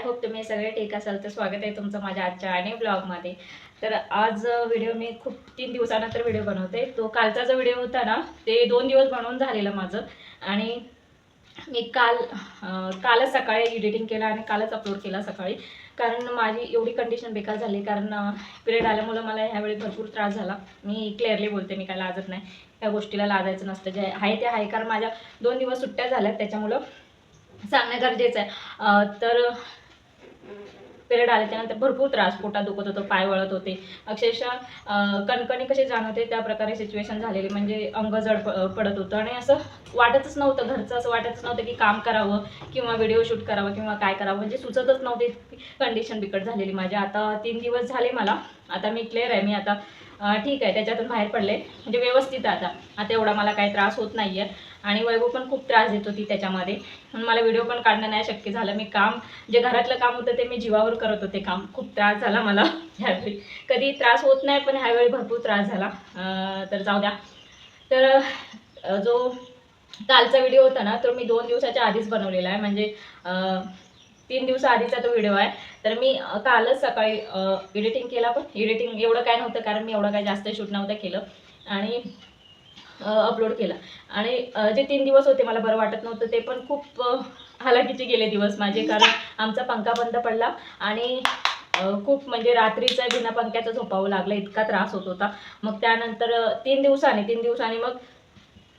I hope तुम्ही सगळे ठीक असाल. तर स्वागत आहे तुमचं माझ्या आजच्या आणि ब्लॉगमध्ये. तर आज व्हिडिओ मी खूप तीन दिवसानंतर व्हिडिओ बनवते. तो कालचा जो व्हिडिओ होता ना ते दोन दिवस बनवून झालेलं माझं. आणि मी काल कालच सकाळी एडिटिंग केलं आणि कालच अपलोड केला सकाळी. कारण माझी एवढी कंडिशन बेकार झाली. कारण पिरियड आल्यामुळं मला ह्यावेळी भरपूर त्रास झाला. मी क्लिअरली बोलते मी काय लाजत नाही. ह्या गोष्टीला लाजायचं नसतं. जे आहे ते आहे. कारण माझ्या दोन दिवस सुट्ट्या झाल्यात. त्याच्यामुळं सांगणं गरजेचं आहे. तर पिरियड आल्याच्यानंतर भरपूर त्रास पोटात दुखत होतं पाय वळत होते. अक्षरशः कणकणी कशी जाणवते त्या प्रकारे सिच्युएशन झालेली म्हणजे अंग जड पडत होतं आणि असं वाटतच नव्हतं घरचं असं वाटतच नव्हतं की काम करावं किंवा व्हिडिओ शूट करावं किंवा काय करावं. म्हणजे सुचतच नव्हते कंडिशन बिकट झालेली माझी. आता तीन दिवस झाले मला. आता मी क्लिअर आहे. मी आता ठीक आहे त्याच्यातून बाहेर पडले. म्हणजे व्यवस्थित आता. आता एवढा मला काही त्रास होत नाही आहे आणि वैभव पण खूप त्रास देत होती त्याच्यामध्ये. म्हणून मला व्हिडिओ पण काढणं नाही शक्य झालं. मी काम जे घरातलं काम होतं ते मी जीवावर करत होते काम. खूप त्रास झाला मला ह्यावेळी कधी त्रास होत नाही पण ह्यावेळी भरपूर त्रास झाला. तर जाऊ द्या. तर जो कालचा व्हिडिओ होता ना तो मी दोन दिवसाच्या आधीच बनवलेला आहे. म्हणजे तीन दिवसाआधीचा तो व्हिडिओ आहे. तर मी कालच सकाळी एडिटिंग केला पण. एडिटिंग एवढं काय नव्हतं कारण मी एवढं काय जास्त शूट नव्हतं केलं. आणि अपलोड केला. आणि जे तीन दिवस होते मला बरं वाटत नव्हतं ते पण खूप हालाकीचे गेले दिवस माझे. कारण आमचा पंखा बंद पडला आणि खूप म्हणजे रात्रीचा बिना पंख्याचं झोपावं लागलं. इतका त्रास होत होता. मग त्यानंतर तीन दिवसाने तीन दिवसांनी मग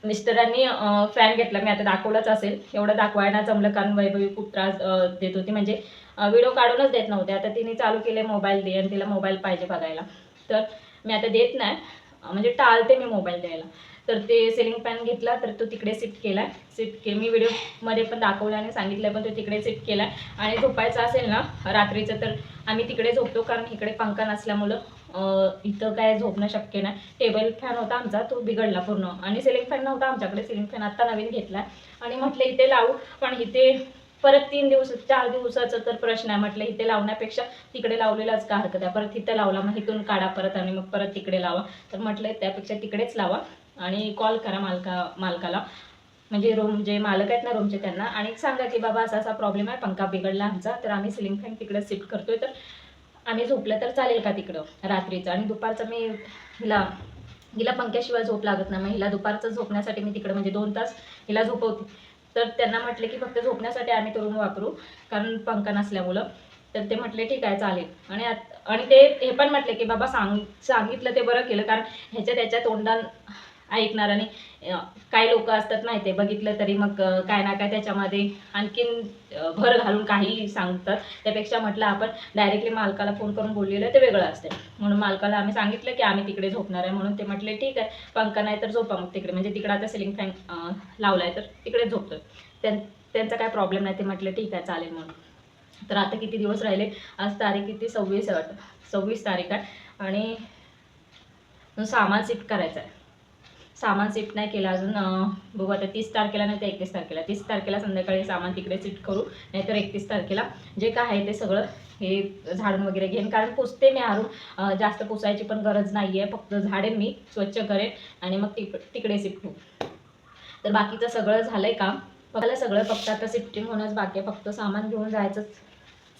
मिस्टरांनी फॅन घेतला. मी आता दाखवलाच असेल. एवढं दाखवायला जमलं कारण वैभवी खूप त्रास देत होती. म्हणजे व्हिडिओ काढूनच देत नव्हते. आता तिने चालू केले मोबाईल दे आणि तिला मोबाईल पाहिजे बघायला. तर मी आता देत नाही. म्हणजे टाळते मी मोबाईल द्यायला. तर ते सिलिंग फॅन घेतला तर तो तिकडे शिफ्ट केला शिफ्ट के मी व्हिडिओमध्ये पण दाखवलं आणि सांगितलं पण तो तिकडे शिफ्ट केला आणि झोपायचं असेल ना रात्रीचं तर आम्ही तिकडे झोपतो. कारण इकडे पंखा नसल्यामुळं इथं काय झोपणं शक्य नाही. टेबल फॅन होता आमचा तो बिघडला पूर्ण. आणि सिलिंग फॅन नव्हता आमच्याकडे सिलिंग फॅन आत्ता नवीन घेतला. आणि म्हटलं इथे लावू. पण इथे परत तीन दिवस चार दिवसाचा तर प्रश्न आहे. म्हटलं इथे लावण्यापेक्षा तिकडे लावलेलाच का हरकत आहे? परत इथं लावला मग इथून काढा परत आणि मग परत तिकडे लावा. तर म्हटलं त्यापेक्षा तिकडेच लावा आणि कॉल करा मालका मालकाला. म्हणजे रूम जे मालक आहेत ना रूमचे त्यांना. आणि सांगा की बाबा असा असा प्रॉब्लेम आहे. पंखा बिघडला आमचा तर आम्ही सिलिंग फॅन तिकडे शिफ्ट करतोय. तर आम्ही झोपलं तर चालेल का तिकडं? रात्रीचं. आणि दुपारचं मी हिला हिला पंख्याशिवाय झोप लागत नाही. मग हिला दुपारचं झोपण्यासाठी मी तिकडं म्हणजे दोन तास हिला झोपवते. तर त्यांना म्हटले की फक्त झोपण्यासाठी आम्ही तो रूम वापरू कारण पंखा नसल्यामुळं. तर ते म्हटले ठीक आहे चालेल. आणि आणि ते हे पण म्हटले की बाबा सांग सांगितलं ते बरं केलं कारण ह्याच्या त्याच्या तोंडान ऐकणार आणि काही लोक असतात माहिती आहे बघितलं तरी मग काय ना काय त्याच्यामध्ये आणखीन भर घालून काही सांगतात. त्यापेक्षा म्हटलं आपण डायरेक्टली मालकाला फोन करून बोललेलं ते वेगळं असते म्हणून मालकाला आम्ही सांगितलं की आम्ही तिकडे झोपणार आहे. म्हणून ते म्हटले ठीक आहे पंखा नाही तर झोपा मग तिकडे. म्हणजे तिकडे आता सिलिंग फॅन लावला आहे तर तिकडे झोपतो त्यां त्यांचा काय प्रॉब्लेम नाही. ते म्हटलं ठीक आहे चालेल म्हणून. तर आता किती दिवस राहिले? आज तारीख किती? सव्वीस आहे वाटतं. सव्वीस तारीख आहे. आणि सामान शिफ्ट करायचं आहे सामान शिफ्ट नाही केलं अजून बघू आता तीस तारखेला नाही तर एकतीस तारखेला. तीस तारखेला संध्याकाळी सामान तिकडे शिफ्ट करू नाहीतर एकतीस तारखेला. जे काय आहे ते सगळं हे झाडून वगैरे घेईन. कारण पुसते मी हारून जास्त पुसायची पण गरज नाही आहे फक्त झाडेन मी स्वच्छ करेन आणि मग तिक तिकडे शिफ्ट होऊ तर बाकीचं सगळं झालं आहे काम बघायला सगळं फक्त आता शिफ्टिंग होणंच बाकी आहे. फक्त सामान घेऊन जायचंच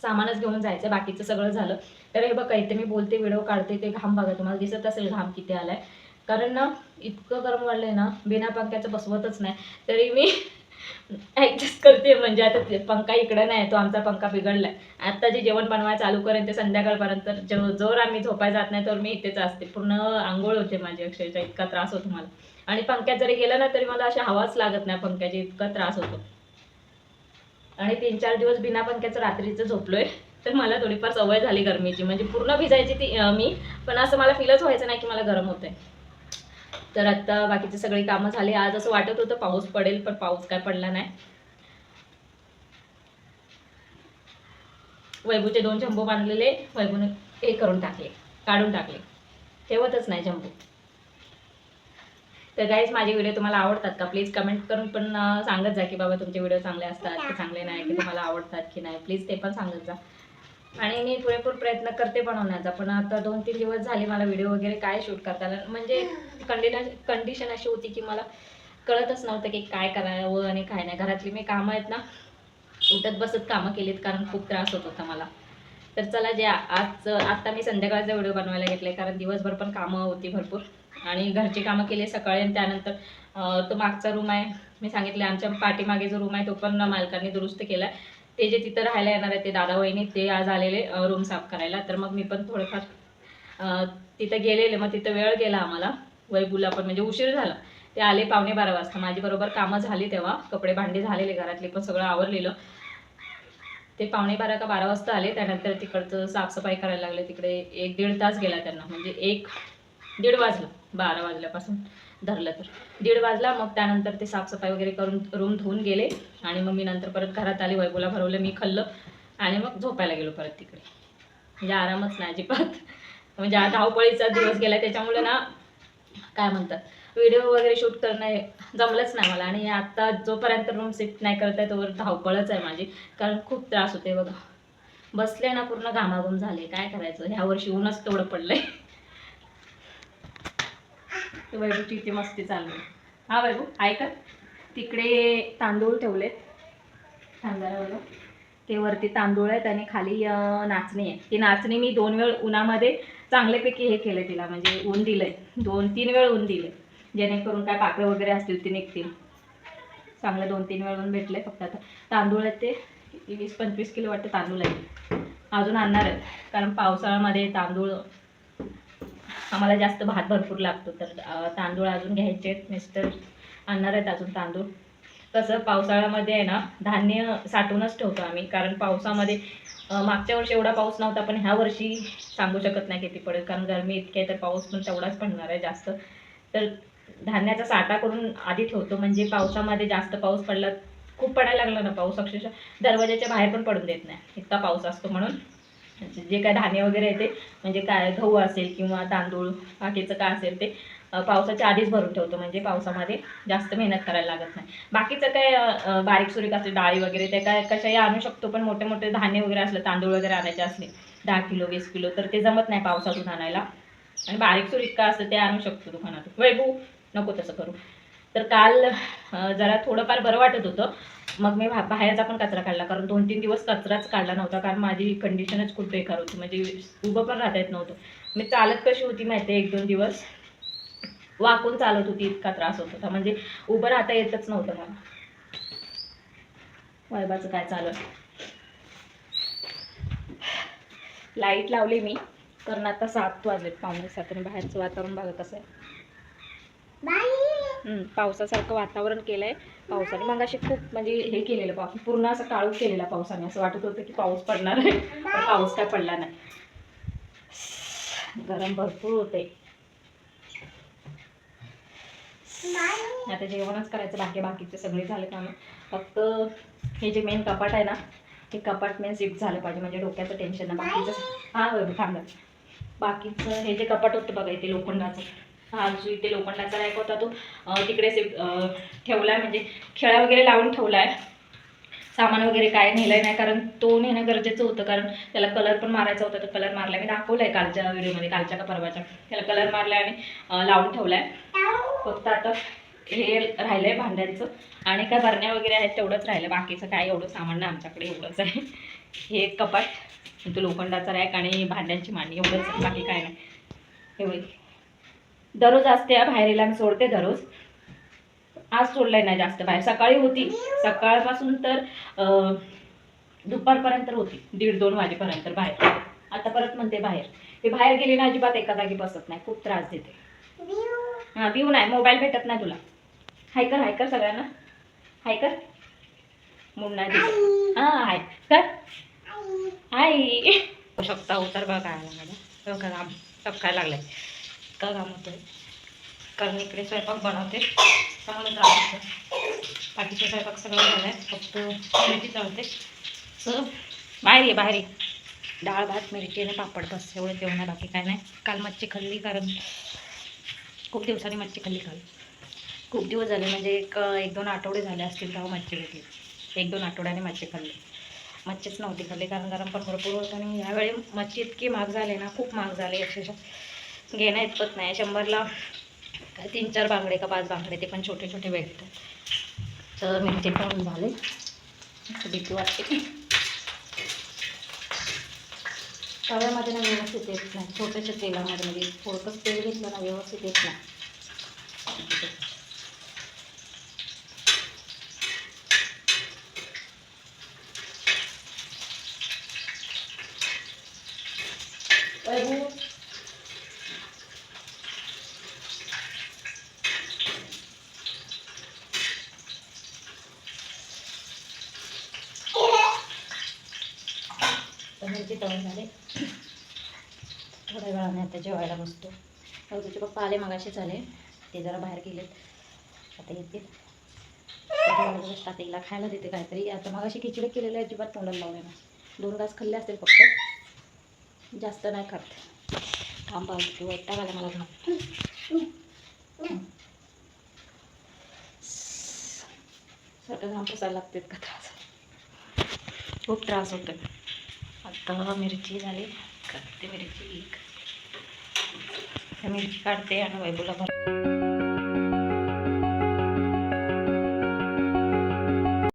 सामानच घेऊन जायचं बाकीचं सगळं झालं. तर हे बघा इथे मी बोलते व्हिडिओ काढते ते घाम बघा तुम्हाला दिसत असेल घाम किती आलाय. कारण ना इतकं गरम वाढलंय ना बिना पंख्याचं बसवतच नाही. तरी मी ॲडजस्ट करते म्हणजे आता ते पंखा इकडं नाही तो आमचा पंखा बिघडलाय. आता जे जेवण बनवायला चालू करेन ते संध्याकाळपर्यंत. जो जोर आम्ही झोपायला जात नाही तर मी इथेच असते. पूर्ण आंघोळ होते माझी अक्षरशः इतका त्रास होतो मला. आणि पंख्यात जरी गेलं ना तरी मला अशी हवाच लागत नाही पंख्याची इतका त्रास होतो. आणि तीन चार दिवस बिना पंख्याचं रात्रीचं झोपलोय तर मला थोडीफार सवय झाली गरमीची. म्हणजे पूर्ण भिजायची ती मी. पण असं मला फीलच व्हायचं नाही की मला गरम होतंय. तर आता बाकीचे सगळी कामं झाली. आज असं वाटत होतं पाऊस पडेल पण पाऊस काय पडला नाही. वैभूचे दोन जंबू बांधलेले. वैभूने हे करून टाकले काढून टाकले. ठेवतच नाही जंबू तर गाईज माझे व्हिडिओ तुम्हाला आवडतात का? प्लीज कमेंट करून पण सांगत जा की बाबा तुमचे व्हिडिओ चांगले असतात की चांगले नाही की तुम्हाला आवडतात की नाही. प्लीज ते पण सांगत जा. आणि मी पुरेपूर प्रयत्न करते बनवण्याचा पण आता दोन तीन दिवस झाले मला व्हिडिओ वगैरे काय शूट करता आला म्हणजे कंडिशन कंडिशन अशी होती की मला कळतच नव्हतं की काय करावं आणि काय नाही. घरातली मी कामं आहेत ना उठत बसत कामं केलीत कारण खूप त्रास होत होता मला. तर चला जे आज आत्ता मी संध्याकाळचा व्हिडिओ बनवायला घेतले कारण दिवसभर पण कामं होती भरपूर. आणि घरची कामं केली सकाळी आणि त्यानंतर तो मागचा रूम आहे. मी सांगितलं आमच्या पाठीमागे जो रूम आहे तो पण मालकांनी दुरुस्त केला ते जे तिथं राहायला येणार आहे ते दादा वहिनी ते आज आलेले रूम साफ करायला. तर मग मी पण थोडंफार तिथं गेलेले. मग तिथं वेळ गेला आम्हाला. वैगुला पण म्हणजे उशीर झाला. ते आले पावणे बारा वाजता. माझी बरोबर कामं झाली तेव्हा. कपडे भांडी झालेले घरातले पण सगळं आवरलेलं. ते पावणे बारा का बारा वाजता आले. त्यानंतर तिकडचं साफसफाई करायला लागले. तिकडे एक दीड तास गेला त्यांना. म्हणजे एक दीड वाजलं. बारा वाजल्यापासून. धरलं तर. दीड वाजला मग त्यानंतर ते साफसफाई वगैरे करून रूम धुवून गेले आणि मग मी नंतर परत घरात आली वैभवला भरवलं मी खाल्लं आणि मग झोपायला गेलो परत तिकडे. म्हणजे आरामच नाही अजिबात. म्हणजे हा धावपळीचा दिवस गेला त्याच्यामुळे ना काय म्हणतात व्हिडिओ वगैरे शूट करणं हे जमलंच नाही मला. आणि आता जोपर्यंत रूम शिफ्ट नाही करत आहे तोवर धावपळच आहे माझी. कारण खूप त्रास होते बघा. बसले ना पूर्ण घामाघूम झाले. काय करायचं? ह्या वर्षी ऊनच तेवढं पडलंय. वैभूची इथे मस्ती चालली आहे. हा वैभू ऐका तिकडे तांदूळ ठेवलेत. तांदळावर. ते वरती तांदूळ आहेत आणि खाली नाचणी आहे ती नाचणी मी दोन वेळ उन्हामध्ये चांगल्यापैकी हे केलं तिला म्हणजे ऊन दिलं आहे दोन तीन वेळ ऊन दिलं आहे जेणेकरून काय पाकळं वगैरे असतील ते निघतील. चांगलं दोन तीन वेळ ऊन भेटलं आहे फक्त आता. तांदूळ आहेत ते. वीस पंचवीस किलो वाटतं तांदूळ आहे. अजून आणणार आहेत. कारण पावसाळ्यामध्ये तांदूळ आम्हाला जास्त भात भरपूर लागतो तर तांदूळ अजून घ्यायचे आहेत. मिस्टर आणणार आहेत अजून तांदूळ. कसं पावसाळ्यामध्ये आहे ना धान्य साठवूनच ठेवतो आम्ही. कारण पावसामध्ये मागच्या वर्षी एवढा पाऊस नव्हता पण ह्या वर्षी सांगू शकत नाही किती पडेल. कारण गरमी इतकी आहे तर पाऊस पण तेवढाच पडणार आहे जास्त. तर धान्याचा साठा करून आधी ठेवतो. म्हणजे पावसामध्ये जास्त पाऊस पडला खूप पडायला लागला ना पाऊस. अक्षरशः दरवाजाच्या बाहेर पण पडून देत नाही. इतका पाऊस असतो म्हणून. जे काय धान्य वगैरे येते म्हणजे काय गहू असेल किंवा तांदूळ बाकीचं काय असेल ते पावसाच्या आधीच भरून ठेवतो. म्हणजे पावसामध्ये जास्त मेहनत करायला लागत नाही. बाकीचं काय बारीक सुरीक असते डाळी वगैरे ते काय कशाही आणू शकतो पण मोठे मोठे धान्य वगैरे असले तांदूळ वगैरे आणायचे असले दहा किलो वीस किलो तर ते जमत नाही पावसातून आणायला. आणि बारीक सुरीक काय असतं ते आणू शकतो दुकानातून. वैभू नको तसं करू. तर काल जरा थोडंफार बरं वाटत होतं. मग मी बाहेरचा पण कचरा काढला. कारण दोन तीन दिवस कचराच काढला नव्हता. कारण माझी कंडिशनच खूप बेकार होती. म्हणजे उभं पण राहता येत नव्हतं. मी चालत कशी होती माहिती आहे एक दोन दिवस वाकून चालत होती. इतका त्रास होत होता. म्हणजे उभं राहता येतच नव्हतं मला. वैबाचं काय चालू लाइट लावली मी. कारण आता सात वाजलेत पाहुणे सात आणि बाहेरचं वातावरण बघा कसं आहे. पावसासारखं वातावरण केलंय पावसाने. मग असे खूप म्हणजे हे केलेलं पाऊस पूर्ण असं काळूच केलेला पावसाने. असं वाटत होतं की पाऊस पडणार आहे पण पाऊस काय पडला नाही. गरम भरपूर होते. आता जेवणच करायचं बाकी बाकीचे सगळे झाले काम. फक्त हे जे मेन कपाट आहे ना हे कपाट मेन शिफ्ट झालं पाहिजे. म्हणजे डोक्याचं टेन्शन ना बाकीचं हा बरोबर बाकीचं हे जे कपाट होतं बघा इथे लोखंडाचं. हा जो इथे लोखंडाचा रॅक होता तो तिकडे ठेवला आहे म्हणजे खेळा वगैरे लावून ठेवलाय. सामान वगैरे काय नेलं नाही कारण तो नेणं गरजेचं होतं कारण त्याला कलर पण मारायचा होता तर कलर मारला मी दाखवलाय कालच्या व्हिडिओमध्ये कालच्या का परवाच्या. त्याला कलर मारला आणि लावून लावून ठेवलाय. फक्त आता हे राहिलंय भांड्यांचं. आणि काय भरण्या वगैरे आहेत तेवढंच राहिलं बाकीचं काय एवढं सामान नाही आमच्याकडे एवढंच आहे. हे एक कपाट तो लोखंडाचा रॅक आणि भांड्यांची मांडी एवढंच बाकी काय नाही. एवढी दररोज असते बाहेरीला मी सोडते दररोज. आज सोडलंय नाही जास्त बाहेर. सकाळी होती. सकाळपासून तर दुपारपर्यंत होती. दीड दोन वाजेपर्यंत बाहेर. आता परत म्हणते बाहेर. ते बाहेर गेली ना अजिबात एका जागी बसत नाही. खूप त्रास देते. हा भिऊ नाही. मोबाईल भेटत नाही तुला. हाय कर हाय कर सगळ्यांना. हाय कर मूड नाही हा हाय कर हाय शकता उतर बघा. बघा काम टपकायला लागलाय का काम होतंय कारण इकडे स्वयंपाक बनवते. चांगलं त्रास होतो. बाकीचे स्वयंपाक सगळं झालाय. फक्त मिरची चालते सो बाहेर ये बाहेर ये. डाळ भात मिरची आणि पापड बस. एवढं जेवण बाकी काय नाही. काल मच्छी खाल्ली कारण खूप दिवसांनी मच्छी खाल्ली काल. खूप दिवस झाले म्हणजे एक एक दोन आठवडे झाले असतील तेव्हा मच्छी घेतली एक दोन आठवड्याने मच्छी खाल्ली. मच्छीच नव्हती खाल्ली कारण गरम पण भरपूर होतं आणि यावेळी मच्छी इतकी महाग झाली ना खूप महाग झाली. अक्षरशः घेणं इतपत नाही. शंभरला काय तीन चार बांगडे का पाच बांगडे ते पण छोटे छोटे भेटतात. तर मिरची पण झाले. भीती वाटते. तव्यामध्ये ना व्यवस्थित येत नाही. छोट्याच्या तेलामध्ये म्हणजे थोडंसं तेल घेतलं ना व्यवस्थित येत नाही वैभव, पनीरचे तळण झाले. थोड्या वेळाने आता जेवायला बसतो. तुझे पप्पा आले मगाशीच आले ते जरा बाहेर गेलेत. आता येतील. आता जेवायला खायला देते काहीतरी. आता मगाशी खिचडी केलेली आहे अजिबात तोंडाला लावले ना दोन घास खाल्ले असतील फक्त. जास्त नाही खात. थांबा की वैताग आला मला घाम सारखं घाम पुसायला लागतात का त्रास? खूप त्रास होतो आता मिरची झाली काढते मिरची एक मिरची काढते आणि वैभवला भर